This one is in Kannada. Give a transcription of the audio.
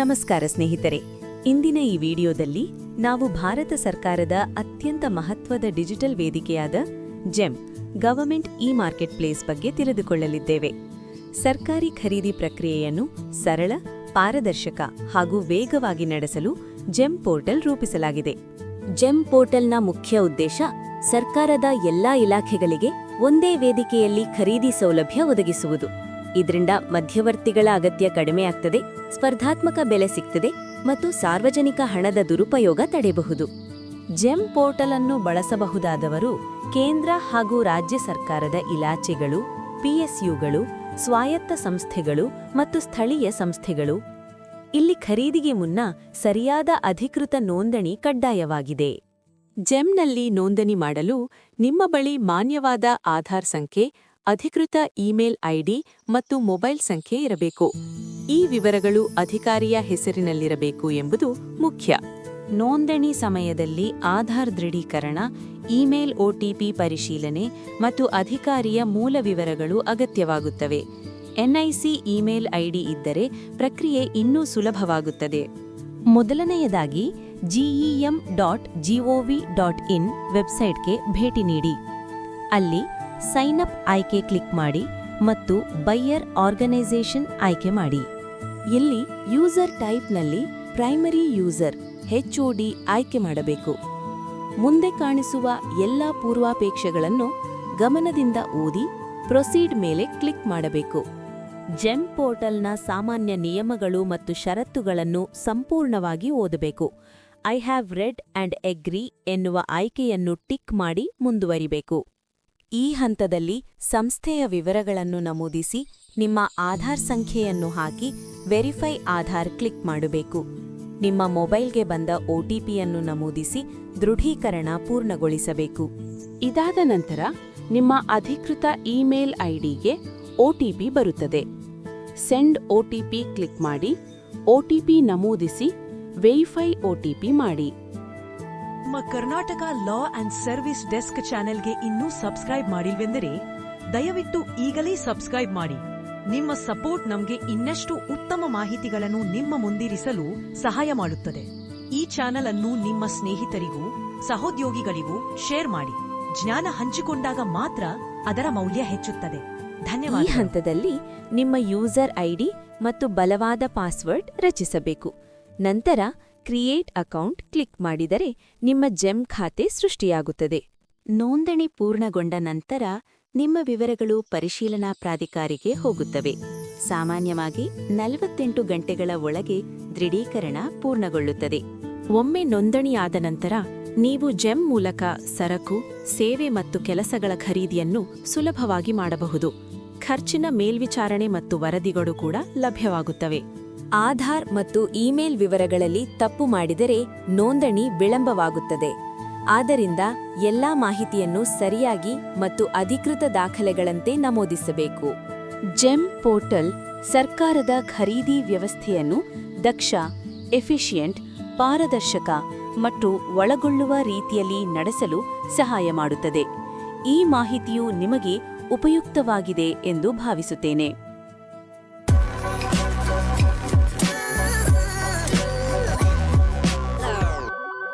ನಮಸ್ಕಾರ ಸ್ನೇಹಿತರೆ. ಇಂದಿನ ಈ ವಿಡಿಯೋದಲ್ಲಿ ನಾವು ಭಾರತ ಸರ್ಕಾರದ ಅತ್ಯಂತ ಮಹತ್ವದ ಡಿಜಿಟಲ್ ವೇದಿಕೆಯಾದ GeM, government e marketplace ಬಗ್ಗೆ ತಿಳಿದುಕೊಳ್ಳಲಿದ್ದೇವೆ. ಸರ್ಕಾರಿ ಖರೀದಿ ಪ್ರಕ್ರಿಯೆಯನ್ನು ಸರಳ, ಪಾರದರ್ಶಕ ಹಾಗೂ ವೇಗವಾಗಿ ನಡೆಸಲು ಜೆಮ್ ಪೋರ್ಟಲ್ ರೂಪಿಸಲಾಗಿದೆ. ಜೆಮ್ ಪೋರ್ಟಲ್ನ ಮುಖ್ಯ ಉದ್ದೇಶ ಸರ್ಕಾರದ ಎಲ್ಲಾ ಇಲಾಖೆಗಳಿಗೆ ಒಂದೇ ವೇದಿಕೆಯಲ್ಲಿ ಖರೀದಿ ಸೌಲಭ್ಯ ಒದಗಿಸುವುದು. ಇದರಿಂದ ಮಧ್ಯವರ್ತಿಗಳ ಅಗತ್ಯ ಕಡಿಮೆಯಾಗ್ತದೆ ಸ್ಪರ್ಧಾತ್ಮಕ ಬೆಲೆ ಸಿಗ್ತದೆ ಮತ್ತು ಸಾರ್ವಜನಿಕ ಹಣದ ದುರುಪಯೋಗ ತಡೆಯಬಹುದು ಜೆಮ್ ಪೋರ್ಟಲ್ ಅನ್ನು ಬಳಸಬಹುದಾದವರು ಕೇಂದ್ರ ಹಾಗೂ ರಾಜ್ಯ ಸರ್ಕಾರದ ಇಲಾಖೆಗಳು, ಪಿಎಸ್ಯುಗಳು, ಸ್ವಾಯತ್ತ ಸಂಸ್ಥೆಗಳು ಮತ್ತು ಸ್ಥಳೀಯ ಸಂಸ್ಥೆಗಳು. ಇಲ್ಲಿ ಖರೀದಿಗೆ ಮುನ್ನ ಸರಿಯಾದ ಅಧಿಕೃತ ನೋಂದಣಿ ಕಡ್ಡಾಯವಾಗಿದೆ. ಜೆಮ್ನಲ್ಲಿ ನೋಂದಣಿ ಮಾಡಲು ನಿಮ್ಮ ಬಳಿ ಮಾನ್ಯವಾದ ಆಧಾರ್ ಸಂಖ್ಯೆ ಅಧಿಕೃತ ಇಮೇಲ್ ಐಡಿ ಮತ್ತು ಮೊಬೈಲ್ ಸಂಖ್ಯೆ ಇರಬೇಕು. ಈ ವಿವರಗಳು ಅಧಿಕಾರಿಯ ಹೆಸರಿನಲ್ಲಿರಬೇಕು ಎಂಬುದು ಮುಖ್ಯ. ನೋಂದಣಿ ಸಮಯದಲ್ಲಿ ಆಧಾರ್ ದೃಢೀಕರಣ, ಇಮೇಲ್ ಒಟಿಪಿ ಪರಿಶೀಲನೆ ಮತ್ತು ಅಧಿಕಾರಿಯ ಮೂಲ ವಿವರಗಳು ಅಗತ್ಯವಾಗುತ್ತವೆ. ಎನ್ಐಸಿ ಇಮೇಲ್ ಐಡಿ ಇದ್ದರೆ ಪ್ರಕ್ರಿಯೆ ಇನ್ನೂ ಸುಲಭವಾಗುತ್ತದೆ. ಮೊದಲನೆಯದಾಗಿ GEM dot GOV dot in ವೆಬ್ಸೈಟ್ಗೆ ಭೇಟಿ ನೀಡಿ. ಅಲ್ಲಿ ಸೈನ್ ಅಪ್ ಆಯ್ಕೆ ಕ್ಲಿಕ್ ಮಾಡಿ ಮತ್ತು ಬೈಯರ್ ಆರ್ಗನೈಸೇಷನ್ ಆಯ್ಕೆ ಮಾಡಿ. ಇಲ್ಲಿ ಯೂಸರ್ ಟೈಪ್ನಲ್ಲಿ ಪ್ರೈಮರಿ ಯೂಸರ್ ಹೆಚ್ಒಡಿ ಆಯ್ಕೆ ಮಾಡಬೇಕು. ಮುಂದೆ ಕಾಣಿಸುವ ಎಲ್ಲ ಪೂರ್ವಾಪೇಕ್ಷೆಗಳನ್ನು ಗಮನದಿಂದ ಓದಿ ಪ್ರೊಸೀಡ್ ಮೇಲೆ ಕ್ಲಿಕ್ ಮಾಡಬೇಕು. ಜೆಮ್ ಪೋರ್ಟಲ್ನ ಸಾಮಾನ್ಯ ನಿಯಮಗಳು ಮತ್ತು ಷರತ್ತುಗಳನ್ನು ಸಂಪೂರ್ಣವಾಗಿ ಓದಬೇಕು. I have read and agree ಎನ್ನುವ ಆಯ್ಕೆಯನ್ನು ಟಿಕ್ ಮಾಡಿ ಮುಂದುವರಿಬೇಕು. ಈ ಹಂತದಲ್ಲಿ ಸಂಸ್ಥೆಯ ವಿವರಗಳನ್ನು ನಮೂದಿಸಿ ನಿಮ್ಮ ಆಧಾರ್ ಸಂಖ್ಯೆಯನ್ನು ಹಾಕಿ ವೆರಿಫೈ ಆಧಾರ್ ಕ್ಲಿಕ್ ಮಾಡಬೇಕು. ನಿಮ್ಮ ಮೊಬೈಲ್ಗೆ ಬಂದ ಒಟಿಪಿಯನ್ನು ನಮೂದಿಸಿ ದೃಢೀಕರಣ ಪೂರ್ಣಗೊಳಿಸಬೇಕು. ಇದಾದ ನಂತರ ನಿಮ್ಮ ಅಧಿಕೃತ ಇಮೇಲ್ ಐಡಿಗೆ ಒಟಿಪಿ ಬರುತ್ತದೆ. ಸೆಂಡ್ ಒಟಿಪಿ ಕ್ಲಿಕ್ ಮಾಡಿ ಒಟಿಪಿ ನಮೂದಿಸಿ ವೆರಿಫೈ ಒಟಿಪಿ ಮಾಡಿ. ನಮ್ಮ Karnataka law and service desk ಚಾನೆಲ್ಗೆ ಇನ್ನೂ ಸಬ್ಸ್ಕ್ರೈಬ್ ಮಾಡಿಲ್ವೆಂದರೆ ದಯವಿಟ್ಟು ಈಗಲೇ ಸಬ್ಸ್ಕ್ರೈಬ್ ಮಾಡಿ. ನಿಮ್ಮ ಸಪೋರ್ಟ್ ನಮಗೆ ಇನ್ನಷ್ಟು ಉತ್ತಮ ಮಾಹಿತಿಗಳನ್ನು ನಿಮ್ಮ ಮುಂದಿರಿಸಲು ಸಹಾಯ ಮಾಡುತ್ತದೆ. ಈ ಚಾನೆಲ್ ಅನ್ನು ನಿಮ್ಮ ಸ್ನೇಹಿತರಿಗೂ, ಸಹೋದ್ಯೋಗಿಗಳಿಗೂ ಶೇರ್ ಮಾಡಿ. ಜ್ಞಾನ ಹಂಚಿಕೊಂಡಾಗ ಮಾತ್ರ ಅದರ ಮೌಲ್ಯ ಹೆಚ್ಚುತ್ತದೆ. ಈ ಧನ್ಯವಾದ ಹಂತದಲ್ಲಿ ನಿಮ್ಮ ಯೂಸರ್ ಐಡಿ ಮತ್ತು ಬಲವಾದ ಪಾಸ್ವರ್ಡ್ ರಚಿಸಬೇಕು. ನಂತರ ಕ್ರಿಯೇಟ್ ಅಕೌಂಟ್ ಕ್ಲಿಕ್ ಮಾಡಿದರೆ ನಿಮ್ಮ ಜೆಮ್ ಖಾತೆ ಸೃಷ್ಟಿಯಾಗುತ್ತದೆ. ನೋಂದಣಿ ಪೂರ್ಣಗೊಂಡ ನಂತರ ನಿಮ್ಮ ವಿವರಗಳು ಪರಿಶೀಲನಾ ಪ್ರಾಧಿಕಾರಿಗೆ ಹೋಗುತ್ತವೆ. ಸಾಮಾನ್ಯವಾಗಿ ನಲವತ್ತೆಂಟು ಗಂಟೆಗಳ ಒಳಗೆ ದೃಢೀಕರಣ ಪೂರ್ಣಗೊಳ್ಳುತ್ತದೆ. ಒಮ್ಮೆ ನೋಂದಣಿಯಾದ ನಂತರ ನೀವು ಜೆಮ್ ಮೂಲಕ ಸರಕು, ಸೇವೆ ಮತ್ತು ಕೆಲಸಗಳ ಖರೀದಿಯನ್ನು ಸುಲಭವಾಗಿ ಮಾಡಬಹುದು. ಖರ್ಚಿನ ಮೇಲ್ವಿಚಾರಣೆ ಮತ್ತು ವರದಿಗಳು ಕೂಡ ಲಭ್ಯವಾಗುತ್ತವೆ. ಆಧಾರ್ ಮತ್ತು ಇಮೇಲ್ ವಿವರಗಳಲ್ಲಿ ತಪ್ಪು ಮಾಡಿದರೆ ನೋಂದಣಿ ವಿಳಂಬವಾಗುತ್ತದೆ. ಆದ್ದರಿಂದ ಎಲ್ಲಾ ಮಾಹಿತಿಯನ್ನು ಸರಿಯಾಗಿ ಮತ್ತು ಅಧಿಕೃತ ದಾಖಲೆಗಳಂತೆ ನಮೂದಿಸಬೇಕು. ಜೆಮ್ ಪೋರ್ಟಲ್ ಸರ್ಕಾರದ ಖರೀದಿ ವ್ಯವಸ್ಥೆಯನ್ನು ದಕ್ಷ, ಎಫಿಷಿಯಂಟ್, ಪಾರದರ್ಶಕ ಮತ್ತು ಒಳಗೊಳ್ಳುವ ರೀತಿಯಲ್ಲಿ ನಡೆಸಲು ಸಹಾಯ ಮಾಡುತ್ತದೆ. ಈ ಮಾಹಿತಿಯು ನಿಮಗೆ ಉಪಯುಕ್ತವಾಗಿದೆ ಎಂದು ಭಾವಿಸುತ್ತೇನೆ.